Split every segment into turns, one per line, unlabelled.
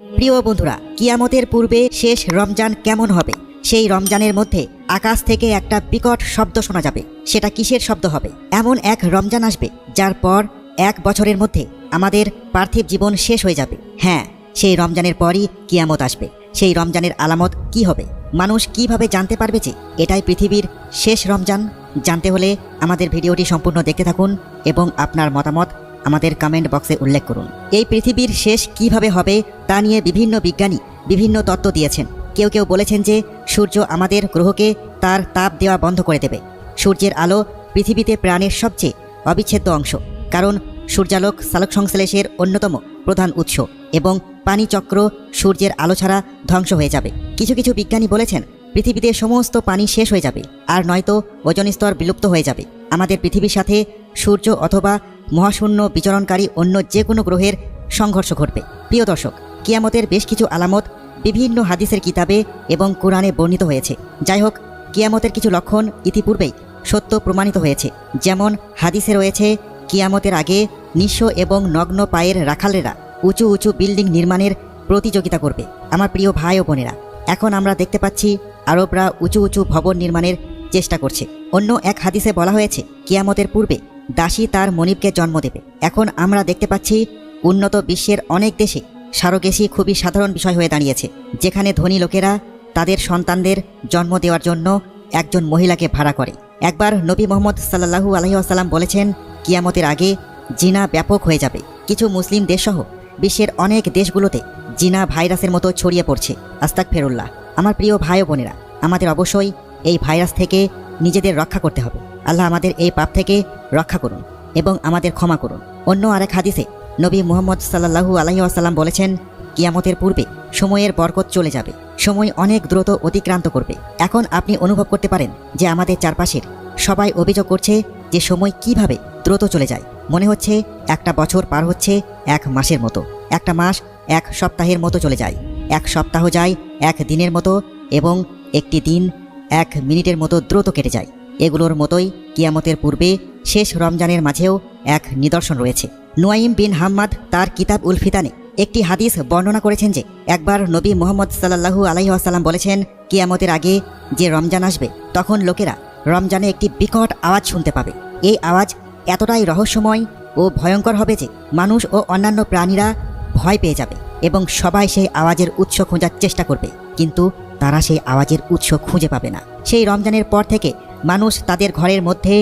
প্রিয় বন্ধুরা, কিয়ামতের পূর্বে শেষ রমজান কেমন হবে? সেই রমজানের মধ্যে আকাশ থেকে একটা বিকট শব্দ শোনা যাবে। সেটা কিসের শব্দ হবে? এমন এক রমজান আসবে, যার পর এক বছরের মধ্যে আমাদের পার্থিব জীবন শেষ হয়ে যাবে। হ্যাঁ সেই রমজানের পরই কিয়ামত আসবে। সেই রমজানের আলামত কি হবে? মানুষ কীভাবে জানতে পারবে যে এটাই পৃথিবীর শেষ রমজান? জানতে হলে আমাদের ভিডিওটি সম্পূর্ণ দেখতে থাকুন এবং আপনার মতামত আমাদের কমেন্ট বক্সে উল্লেখ করুন। এই পৃথিবীর শেষ কীভাবে হবে তা নিয়ে বিভিন্ন বিজ্ঞানী বিভিন্ন তত্ত্ব দিয়েছেন। কেউ কেউ বলেছেন যে সূর্য আমাদের গ্রহকে তার তাপ দেওয়া বন্ধ করে দেবে। সূর্যের আলো পৃথিবীতে প্রাণের সবচেয়ে অবিচ্ছেদ্য অংশ। কারণ সূর্যালোক সালোক সংশ্লেষের অন্যতম প্রধান উৎস এবং পানি চক্র সূর্যের আলো ছাড়া ধ্বংস হয়ে যাবে। কিছু কিছু বিজ্ঞানী বলেছেন, পৃথিবীতে সমস্ত পানি শেষ হয়ে যাবে, আর নয়তো ওজন স্তর বিলুপ্ত হয়ে যাবে। আমাদের পৃথিবীর সাথে সূর্য অথবা মহাশূন্য বিচরণকারী অন্য যে কোনো গ্রহের সংঘর্ষ ঘটবে। প্রিয় দর্শক, কিয়ামতের বেশ কিছু আলামত বিভিন্ন হাদিসের কিতাবে এবং কোরআনে বর্ণিত হয়েছে। যাই হোক, কিয়ামতের কিছু লক্ষণ ইতিপূর্বেই সত্য প্রমাণিত হয়েছে। যেমন, হাদিসে রয়েছে, কিয়ামতের আগে নিঃস্ব এবং নগ্ন পায়ের রাখালেরা উঁচু উঁচু বিল্ডিং নির্মাণের প্রতিযোগিতা করবে। আমার প্রিয় ভাই ও বোনেরা, এখন আমরা দেখতে পাচ্ছি, আরবরা উঁচু উঁচু ভবন নির্মাণের চেষ্টা করছে। অন্য এক হাদিসে বলা হয়েছে, কিয়ামতের পূর্বে দাসী তার মনিবকে জন্ম দেবে। এখন আমরা দেখতে পাচ্ছি, উন্নত বিশ্বের অনেক দেশে সারোগেসি খুবই সাধারণ বিষয় হয়ে দাঁড়িয়েছে, যেখানে ধনী লোকেরা তাদের সন্তানদের জন্ম দেওয়ার জন্য একজন মহিলাকে ভাড়া করে। একবার নবী মোহাম্মদ সাল্লাহু আলহিহাসাল্লাম বলেছেন, কিয়ামতের আগে জিনা ব্যাপক হয়ে যাবে। কিছু মুসলিম দেশসহ বিশ্বের অনেক দেশগুলোতে জিনা ভাইরাসের মতো ছড়িয়ে পড়ছে। আস্তাক ফেরুল্লাহ আমার প্রিয় ভাই বোনেরা, আমাদের অবশ্যই এই ভাইরাস থেকে নিজেদের রক্ষা করতে হবে। আল্লাহ আমাদের এই পাপ থেকে রক্ষা করুন এবং আমাদের ক্ষমা করুন। অন্য আরেক হাদিসে নবী মুহাম্মদ সাল্লাহু আলহি আসাল্লাম বলেছেন, কিয়ামতের পূর্বে সময়ের বরকত চলে যাবে, সময় অনেক দ্রুত অতিক্রান্ত করবে। এখন আপনি অনুভব করতে পারেন যে আমাদের চারপাশের সবাই অভিযোগ করছে যে সময় কীভাবে দ্রুত চলে যায়। মনে হচ্ছে একটা বছর পার হচ্ছে এক মাসের মতো। একটা মাস এক সপ্তাহের মতো চলে যায়। এক সপ্তাহ যায় এক দিনের মতো এবং একটি দিন এক মিনিটের মতো দ্রুত কেটে যায়। এগুলোর মতোই কিয়ামতের পূর্বে শেষ রমজানের মাঝেও এক নিদর্শন রয়েছে। নুয়াইম বিন হাম্মাদ তার কিতাব উল ফিতানে একটি হাদিস বর্ণনা করেছেন যে, একবার নবী মোহাম্মদ সাল্লাহু আলাইহি আসাল্লাম বলেছেন, কিয়ামতের আগে যে রমজান আসবে, তখন লোকেরা রমজানে একটি বিকট আওয়াজ শুনতে পাবে। এই আওয়াজ এতটাই রহস্যময় ও ভয়ঙ্কর হবে যে মানুষ ও অন্যান্য প্রাণীরা ভয় পেয়ে যাবে এবং সবাই সেই আওয়াজের উৎস খোঁজার চেষ্টা করবে। কিন্তু তারা সেই আওয়াজের উৎস খুঁজে পাবে না। সেই রমজানের পর থেকে মানুষ তাদের ঘরের মধ্যে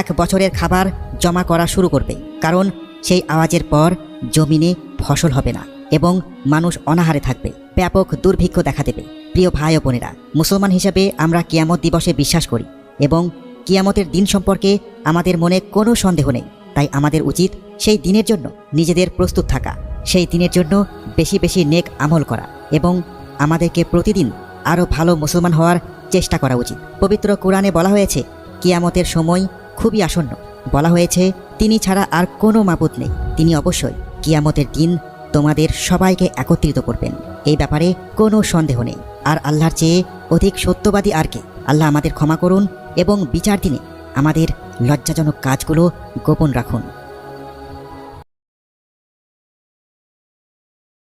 এক বছরের খাবার জমা করা শুরু করবে, কারণ সেই আওয়াজের পর জমিনে ফসল হবে না এবং মানুষ অনাহারে থাকবে। ব্যাপক দুর্ভিক্ষ দেখা দেবে। প্রিয় ভাই ও বোনেরা, মুসলমান হিসেবে আমরা কিয়ামত দিবসে বিশ্বাস করি এবং কিয়ামতের দিন সম্পর্কে আমাদের মনে কোনো সন্দেহ নেই। তাই আমাদের উচিত সেই দিনের জন্য নিজেদের প্রস্তুত থাকা, সেই দিনের জন্য বেশি বেশি নেক আমল করা এবং আমাদেরকে প্রতিদিন আরও ভালো মুসলমান হওয়ার চেষ্টা করা উচিত। পবিত্র কোরআনে বলা হয়েছে, কিয়ামতের সময় খুবই আসন্ন। বলা হয়েছে, তিনি ছাড়া আর কোনো মাবুদ নেই। তিনি অবশ্যই কিয়ামতের দিন তোমাদের সবাইকে একত্রিত করবেন। এই ব্যাপারে কোনো সন্দেহ নেই। আর আল্লাহর চেয়ে অধিক সত্যবাদী আর কে? আল্লাহ আমাদের ক্ষমা করুন এবং বিচার দিনে আমাদের লজ্জাজনক কাজগুলো গোপন রাখুন।